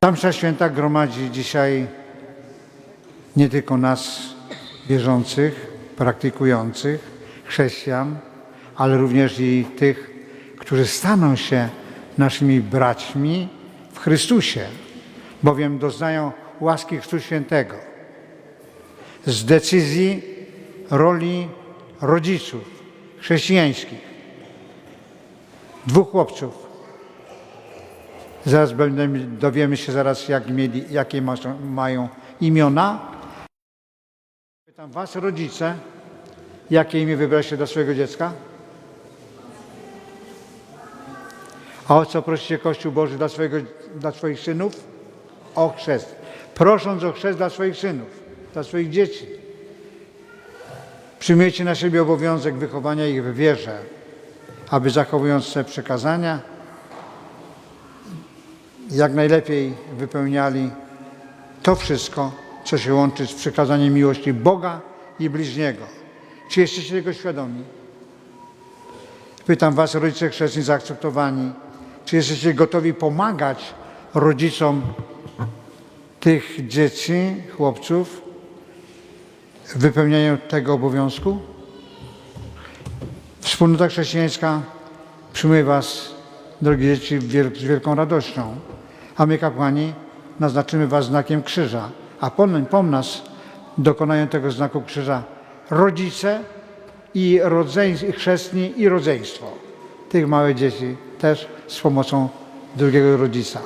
Ta msza święta gromadzi dzisiaj nie tylko nas wierzących, praktykujących, chrześcijan, ale również i tych, którzy staną się naszymi braćmi w Chrystusie, bowiem doznają łaski Chrztu Świętego z decyzji roli rodziców chrześcijańskich. Dwóch chłopców. Zaraz będziemy, dowiemy się zaraz, jak mieli, jakie ma, mają imiona. Pytam was, rodzice, jakie imię wybraliście dla swojego dziecka? A o co prosicie Kościół Boży dla, swojego, dla swoich synów? O chrzest. Prosząc o chrzest dla swoich synów, dla swoich dzieci. Przyjmujecie na siebie obowiązek wychowania ich w wierze, aby zachowując te przekazania, jak najlepiej wypełniali to wszystko, co się łączy z przekazaniem miłości Boga i bliźniego. Czy jesteście tego świadomi? Pytam Was, rodzice chrzestni zaakceptowani, czy jesteście gotowi pomagać rodzicom tych dzieci, chłopców w wypełnianiu tego obowiązku? Wspólnota chrześcijańska przyjmuje Was, drogie dzieci, z wielką radością, a my, kapłani, naznaczymy Was znakiem krzyża, a po, nas dokonają tego znaku krzyża rodzice i chrzestni i rodzeństwo. Tych małych dzieci też z pomocą drugiego rodzica.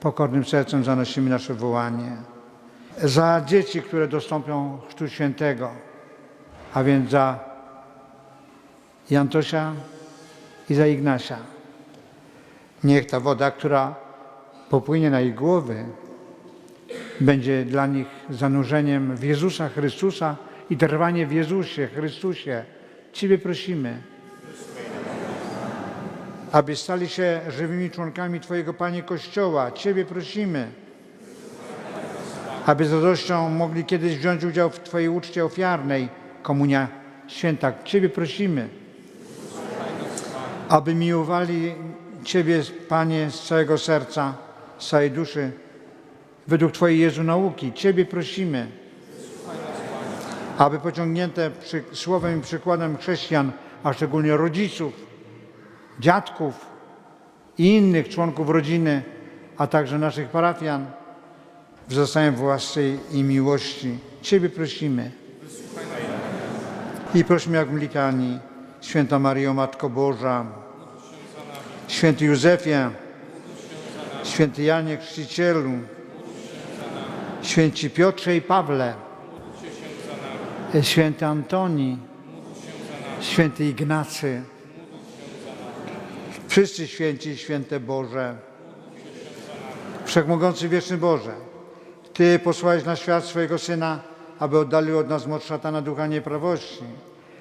Pokornym sercem zanosimy nasze wołanie. Za dzieci, które dostąpią Chrztu Świętego, a więc za Jantosia i za Ignasia. Niech ta woda, która popłynie na ich głowy, będzie dla nich zanurzeniem w Jezusa Chrystusa i trwanie w Jezusie Chrystusie. Ciebie prosimy, aby stali się żywymi członkami Twojego Panie Kościoła. Ciebie prosimy, aby z radością mogli kiedyś wziąć udział w Twojej uczcie ofiarnej, komunia święta. Ciebie prosimy, aby miłowali Ciebie, Panie, z całego serca, z całej duszy, według Twojej Jezu nauki. Ciebie prosimy, aby pociągnięte słowem i przykładem chrześcijan, a szczególnie rodziców, dziadków i innych członków rodziny, a także naszych parafian, wzrastają w łasce i miłości. Ciebie prosimy. I prosimy jak w litanii, Święta Maryjo, Matko Boża, Święty Józefie, Święty Janie Chrzcicielu, Święci Piotrze i Pawle, Święty Antoni, Święty Ignacy, Wszyscy święci, święte Boże, Wszechmogący Wieczny Boże, Ty posłałeś na świat swojego Syna, aby oddalił od nas moc szatana ducha nieprawości,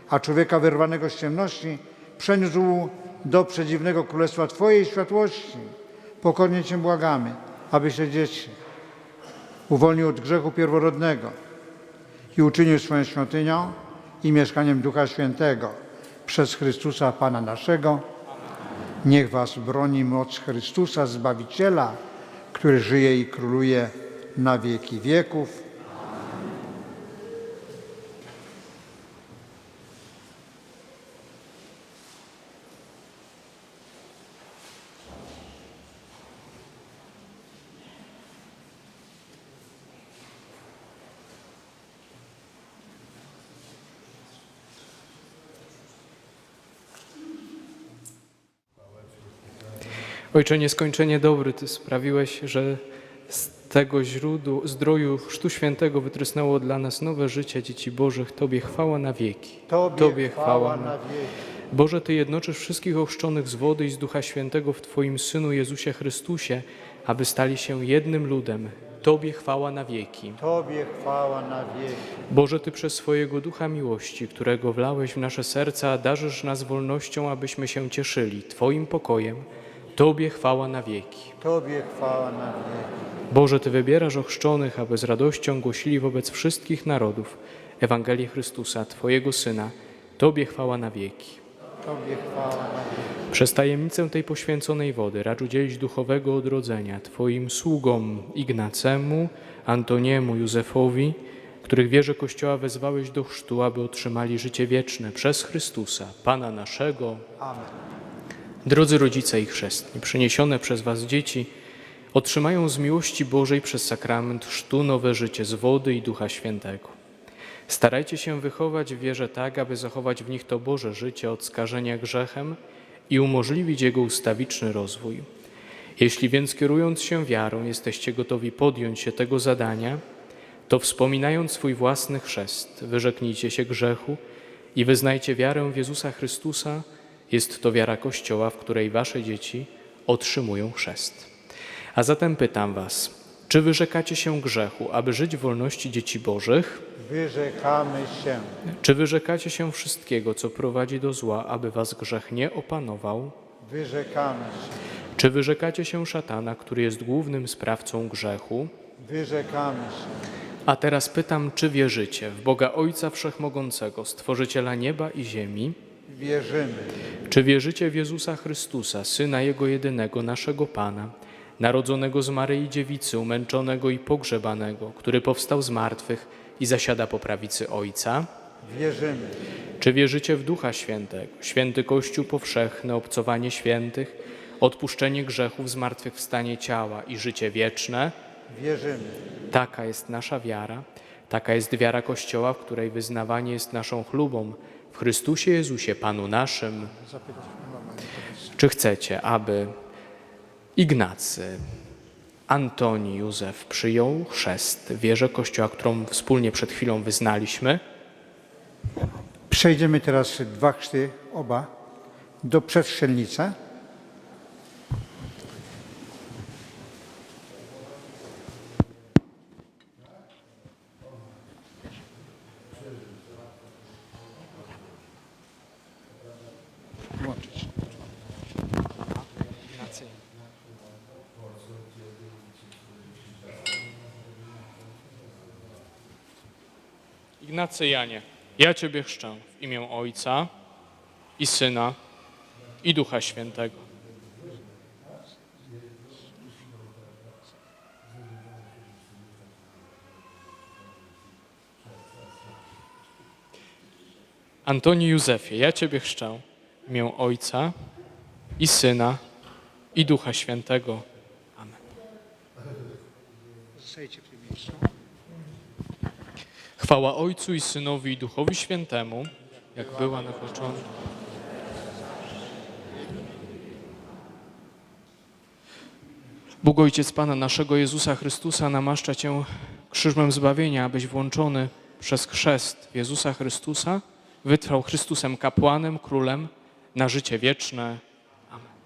a człowieka wyrwanego z ciemności przeniósł do przedziwnego królestwa Twojej światłości. Pokornie Cię błagamy, abyś te dzieci uwolnił od grzechu pierworodnego i uczynił swoją świątynią i mieszkaniem Ducha Świętego przez Chrystusa Pana naszego. Niech Was broni moc Chrystusa, Zbawiciela, który żyje i króluje na wieki wieków. Ojcze nieskończenie dobry, Ty sprawiłeś, że z tego źródła, zdroju Chrztu Świętego wytrysnęło dla nas nowe życie dzieci Bożych. Tobie chwała na wieki. Tobie, chwała na wieki. Boże, Ty jednoczysz wszystkich ochrzczonych z wody i z Ducha Świętego w Twoim Synu Jezusie Chrystusie, aby stali się jednym ludem. Tobie chwała na wieki. Tobie chwała na wieki. Boże, Ty przez swojego Ducha Miłości, którego wlałeś w nasze serca, darzysz nas wolnością, abyśmy się cieszyli Twoim pokojem. Tobie chwała na wieki. Tobie chwała na wieki. Boże, Ty wybierasz ochrzczonych, aby z radością głosili wobec wszystkich narodów Ewangelię Chrystusa, Twojego Syna. Tobie chwała na wieki. Tobie chwała na wieki. Przez tajemnicę tej poświęconej wody racz udzielić duchowego odrodzenia Twoim sługom Ignacemu, Antoniemu, Józefowi, których wierze Kościoła wezwałeś do chrztu, aby otrzymali życie wieczne przez Chrystusa, Pana naszego. Amen. Drodzy rodzice i chrzestni, przyniesione przez Was dzieci otrzymają z miłości Bożej przez sakrament chrztu nowe życie z wody i Ducha Świętego. Starajcie się wychować w wierze tak, aby zachować w nich to Boże życie od skażenia grzechem i umożliwić jego ustawiczny rozwój. Jeśli więc kierując się wiarą jesteście gotowi podjąć się tego zadania, to wspominając swój własny chrzest, wyrzeknijcie się grzechu i wyznajcie wiarę w Jezusa Chrystusa. Jest to wiara Kościoła, w której wasze dzieci otrzymują chrzest. A zatem pytam was, czy wyrzekacie się grzechu, aby żyć w wolności dzieci Bożych? Wyrzekamy się. Czy wyrzekacie się wszystkiego, co prowadzi do zła, aby was grzech nie opanował? Wyrzekamy się. Czy wyrzekacie się szatana, który jest głównym sprawcą grzechu? Wyrzekamy się. A teraz pytam, czy wierzycie w Boga Ojca Wszechmogącego, Stworzyciela nieba i ziemi? Wierzymy. Czy wierzycie w Jezusa Chrystusa, Syna Jego jedynego, naszego Pana, narodzonego z Maryi Dziewicy, umęczonego i pogrzebanego, który powstał z martwych i zasiada po prawicy Ojca? Wierzymy. Czy wierzycie w Ducha Świętego, święty Kościół powszechny, obcowanie świętych, odpuszczenie grzechów, zmartwychwstanie ciała i życie wieczne? Wierzymy. Taka jest nasza wiara, taka jest wiara Kościoła, w której wyznawanie jest naszą chlubą w Chrystusie Jezusie, Panu naszym. Czy chcecie, aby Ignacy, Antoni, Józef przyjął chrzest w wierze Kościoła, którą wspólnie przed chwilą wyznaliśmy? Przejdziemy teraz dwa chrzty, oba, do przedstrzelnica. Ignacy Janie, ja Ciebie chrzczę w imię Ojca i Syna i Ducha Świętego. Antoni Józefie, ja Ciebie chrzczę w imię Ojca i Syna i Ducha Świętego. Amen. Zostajecie w tym miejscu. Chwała Ojcu i Synowi i Duchowi Świętemu, jak była na początku. Bóg Ojciec Pana naszego Jezusa Chrystusa namaszcza Cię krzyżem zbawienia, abyś włączony przez chrzest Jezusa Chrystusa wytrwał Chrystusem kapłanem, królem na życie wieczne. Amen.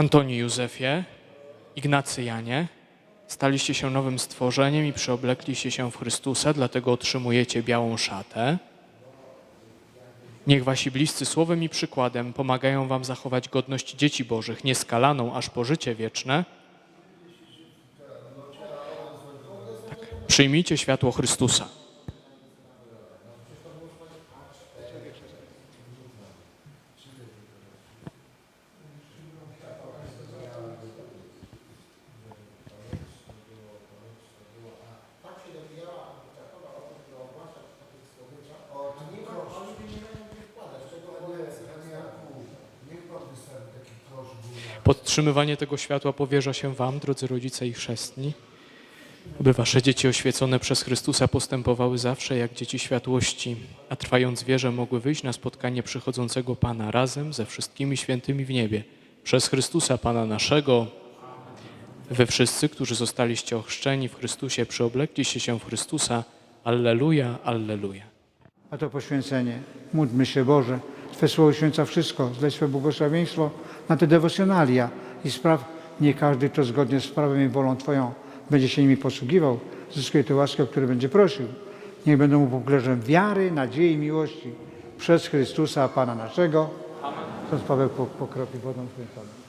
Antoni Józefie, Ignacy Janie, staliście się nowym stworzeniem i przeoblekliście się w Chrystusa, dlatego otrzymujecie białą szatę. Niech wasi bliscy słowem i przykładem pomagają wam zachować godność dzieci Bożych, nieskalaną aż po życie wieczne. Tak. Przyjmijcie światło Chrystusa. Podtrzymywanie tego światła powierza się Wam, drodzy rodzice i chrzestni, aby Wasze dzieci oświecone przez Chrystusa postępowały zawsze jak dzieci światłości, a trwając wierze mogły wyjść na spotkanie przychodzącego Pana razem ze wszystkimi świętymi w niebie. Przez Chrystusa Pana naszego, Wy wszyscy, którzy zostaliście ochrzczeni w Chrystusie, przyoblekliście się w Chrystusa. Alleluja, alleluja. A to poświęcenie. Módlmy się, Boże. Twe słowo święca wszystko. Zleć Twe błogosławieństwo na te dewocjonalia i spraw, nie każdy, kto zgodnie z prawem i wolą Twoją będzie się nimi posługiwał, zyskuje tę łaskę, o której będzie prosił. Niech będą mu poklerzem wiary, nadziei i miłości przez Chrystusa, Pana naszego. Ksiądz Paweł po- pokropi wodą święconą.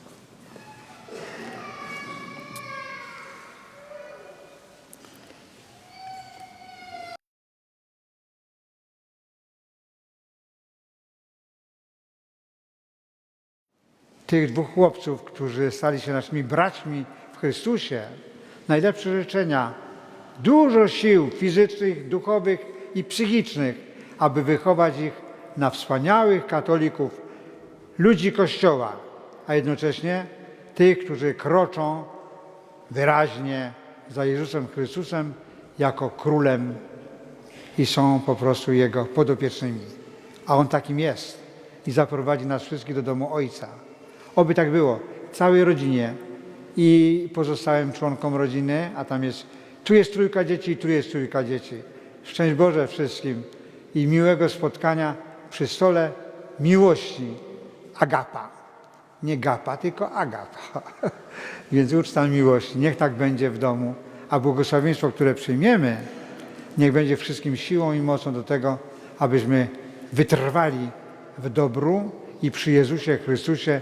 Tych dwóch chłopców, którzy stali się naszymi braćmi w Chrystusie, najlepsze życzenia, dużo sił fizycznych, duchowych i psychicznych, aby wychować ich na wspaniałych katolików, ludzi Kościoła, a jednocześnie tych, którzy kroczą wyraźnie za Jezusem Chrystusem jako królem i są po prostu Jego podopiecznymi. A On takim jest i zaprowadzi nas wszystkich do domu Ojca. Oby tak było całej rodzinie i pozostałym członkom rodziny, a tam jest, tu jest trójka dzieci, tu jest trójka dzieci. Szczęść Boże wszystkim i miłego spotkania przy stole miłości. Agapa. Nie gapa, tylko agapa. Więc uczta miłości. Niech tak będzie w domu, a błogosławieństwo, które przyjmiemy, niech będzie wszystkim siłą i mocą do tego, abyśmy wytrwali w dobru i przy Jezusie Chrystusie,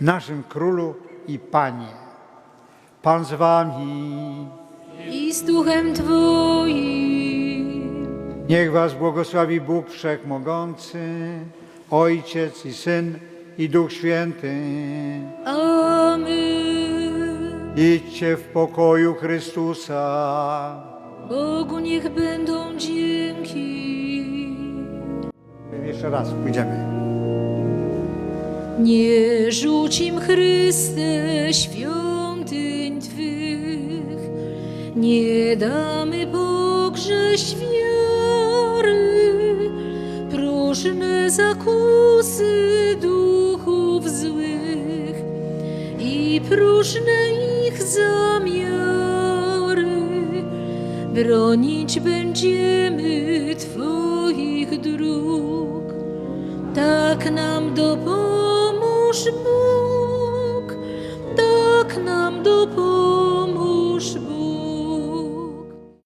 naszym Królu i Panie. Pan z Wami. i z duchem Twoim. Niech Was błogosławi Bóg Wszechmogący, Ojciec i Syn i Duch Święty. Amen. Idźcie w pokoju Chrystusa. Bogu niech będą dzięki. Jeszcze raz pójdziemy. Nie rzucim Chryste świątyń Twych, nie damy pogrześć wiary, próżne zakusy duchów złych i próżne ich zamiary. Bronić będziemy Twoich dróg. Tak nam dopomóż душ Бог, так нам допоможе.